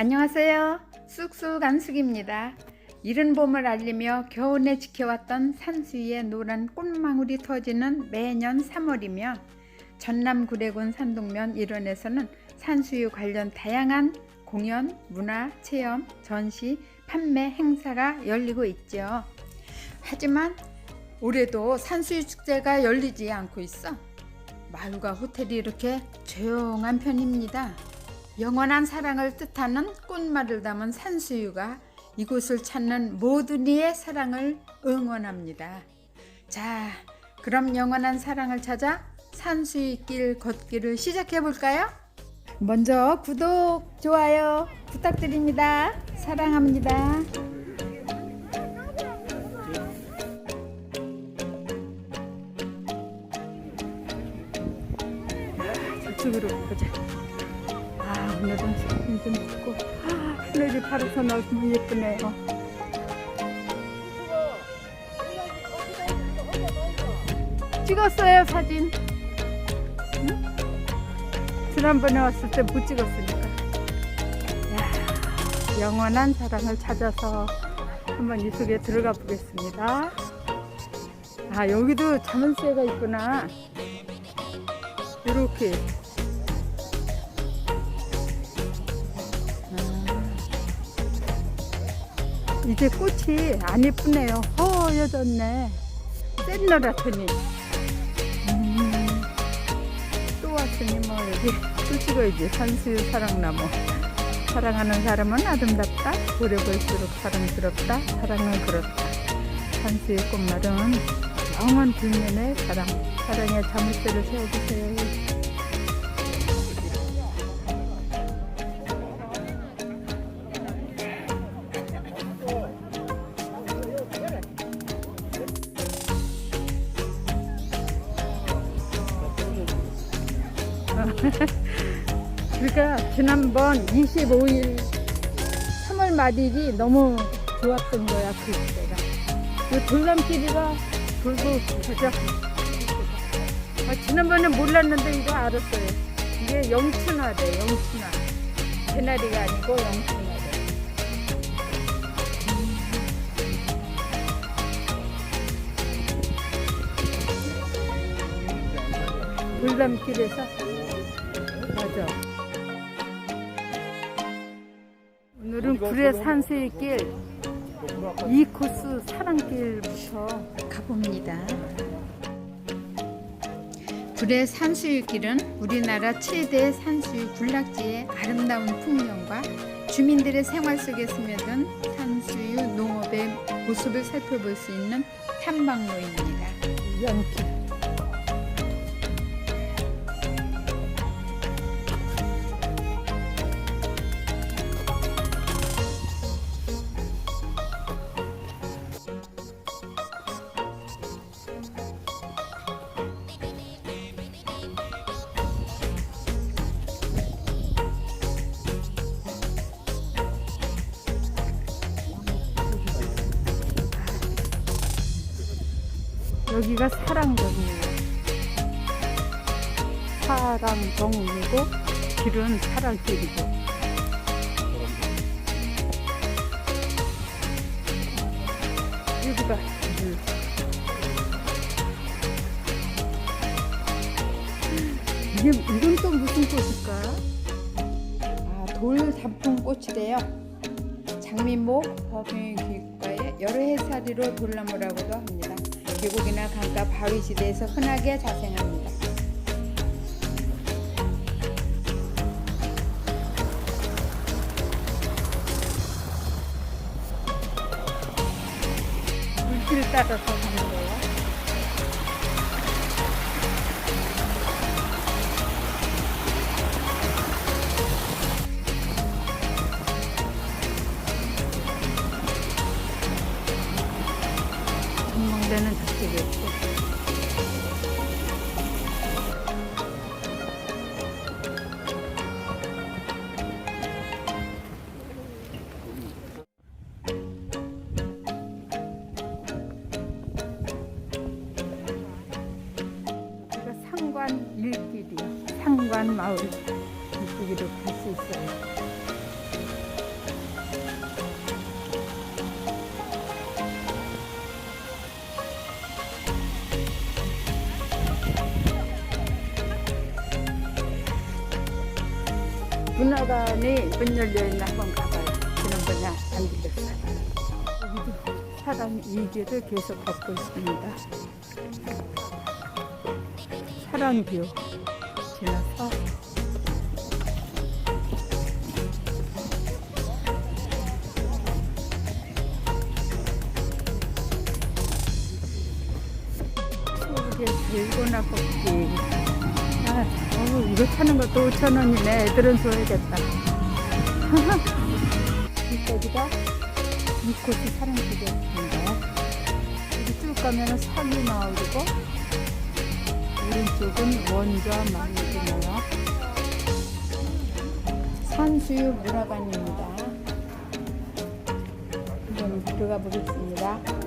안녕하세요. 쑥쑥 안숙입니다. 이른 봄을 알리며 겨우내 지켜왔던 산수위의 노란 꽃망울이 터지는 매년 3월이면 전남 구례군 산동면 일원에서는 산수유 관련 다양한 공연, 문화, 체험, 전시, 판매 행사가 열리고 있죠. 하지만 올해도 산수유 축제가 열리지 않고 있어 마을과 호텔이 이렇게 조용한 편입니다. 영원한 사랑을 뜻하는 꽃말을 담은 산수유가 이곳을 찾는 모든 이의 사랑을 응원합니다. 자, 그럼 영원한 사랑을 찾아 산수유길 걷기를 시작해 볼까요? 먼저 구독, 좋아요 부탁드립니다. 사랑합니다. 좀 찍고. 아, 하늘이 파랗서 너무 예쁘네요. 찍었어요, 사진. 응? 지난번에 왔을 때 못 찍었으니까. 야, 영원한 사랑을 찾아서 한번 이 속에 들어가 보겠습니다. 아, 여기도 자물쇠가 있구나. 이렇게. 이제 꽃이 안 예쁘네요. 허여졌네. 샛노랗더니. 음, 또 왔으니 뭐 여기 또 찍어야지. 산수유 사랑나무. 사랑하는 사람은 아름답다. 오래 볼수록 사랑스럽다. 사랑은 그렇다. 산수유 꽃말은 영원 뒷면의 사랑. 사랑의 자물쇠를 세워주세요. 그러니까 지난번 25일 3월 말일이 너무 좋았던 거야 그때가. 이 돌람길이가 돌고 그죠? 아, 지난번에 몰랐는데 이거 알았어요. 이게 영춘화돼 영춘화. 개나리가 아니고 영춘화돼 돌담길에서 맞아. 오늘은 구례 산수의 길이 코스 사랑길부터 가봅니다. 구례 산수유 길은 우리나라 최대 산수유 군락지의 아름다운 풍경과 주민들의 생활 속에 스며든 산수유 농업의 모습을 살펴볼 수 있는 탐방로입니다. 연길. 여기가 사랑정이에요. 사랑정이고 길은 사랑길이고. 여기가 길. 이게 이건 또 무슨 꽃일까? 아, 돌 단풍 꽃이래요. 장미목 법인기과의 여러 해살이로 돌나무라고도 합니다. 계곡이나 강가 바위 지대에서 흔하게 자생합니다. 물길 따라서 마을 이쪽으로 갈 수 있어요. 문화관이 문 열려있나 한번 가봐요. 지난번에 안 들렸어요. 여기도 사람 이지를 계속 걷고 있습니다. 사랑뷰. 지나서. 추억의 들고나 걷기 아, 어우, 이거 타는 것도 5천원이네. 애들은 좋아하겠다. 여기가 이곳이 사랑길이었습니다. 여기 쭉 가면 산이 마을이고 오른쪽은 원좌 마을이네요 산수유 문화관입니다. 한번 들어가 보겠습니다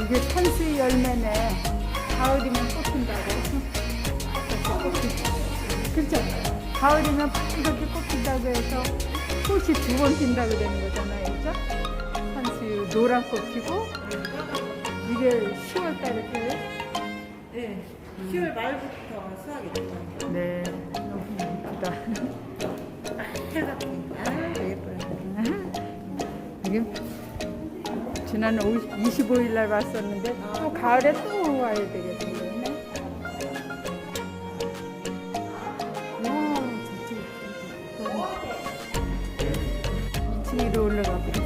이게 산수 열매네. 가을이면 꽃 핀다고. 그렇죠. 가을이면 이렇게 꽃 핀다고 해서 꽃이 두 번 핀다고 되는 거잖아요. 그죠? 산수 노란 꽃 피고 이게 10월 달에 펴요? 네. 10월 말부터 수확이 돼요. 네. 너무 예쁘다. 해가 아, 예뻐요. 이게 지난 25일 날 왔었는데 또 가을에 또 와야 되겠네. 와, 저쪽 뒤로 올라가 보겠습니다. 어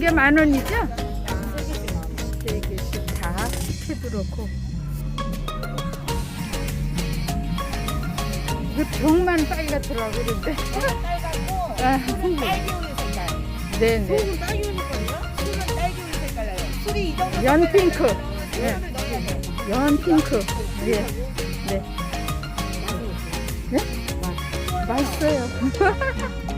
세개 드는 게만 원이죠? 세 개씩 다 피부로고 이거 병만 빨갛 더라고 그런데 빨갛고 아, 딸기 우유 색깔. 네네 소금 딸기 우유거든요. 술은 딸기 우유 색깔 나요. 술이 이 정도 연 핑크 네. 네. 넣어야 돼요. 연핑크 네. 네. 네? 맛있어요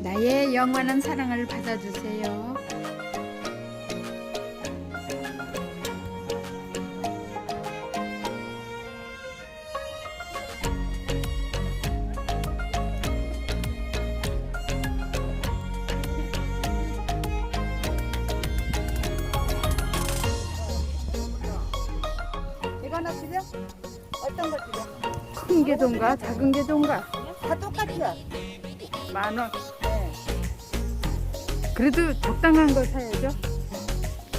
나의 영원한 사랑을 받아주세요. 게동가 작은 게동가 다 똑같이요. 만 원. 네. 그래도 적당한 거 사야죠.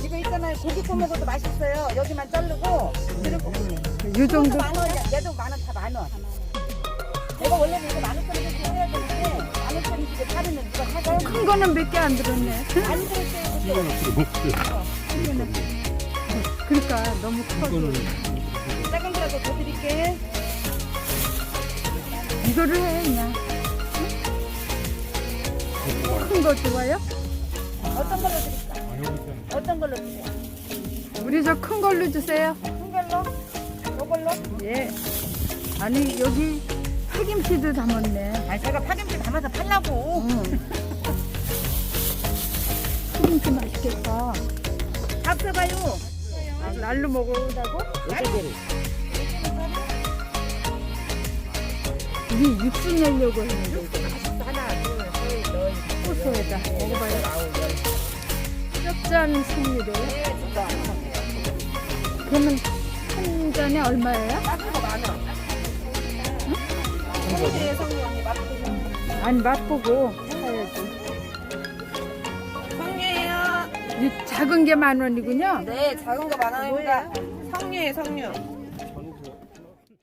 이거 있잖아요. 고기 구 먹어도 맛있어요. 여기만 자르고 그리고 이 정도 만 원이야. 얘도 만 원 다 만 원. 내가 원래는 이거 만 원짜리 해야 되는데 만 원짜리 집에 팔으면 누가 사가요? 큰 거는 몇 개 안 들었네. 안 들었어요. 그러니까 너무 커. 작은 이거를 해 그냥. 큰 거 좋아요? 어떤 걸로 드릴까? 어떤 걸로 드세요? 우리 저 큰 걸로 주세요. 큰 걸로? 요걸로? 예. 아니 여기 파김치도 담았네. 아니 제가 파김치 담아서 팔라고. 응. 싸요. 아, 날로 먹으라고? 요새대로. 이게 육수 내려고 했는데 고소해다 먹어봐요 네, 진짜. 그러면 한 잔에 얼마예요? 아니 맛보고 사야지 석류예요. 이 작은 게 만 원이군요 네, 작은 거 많아요. 성류에 성류.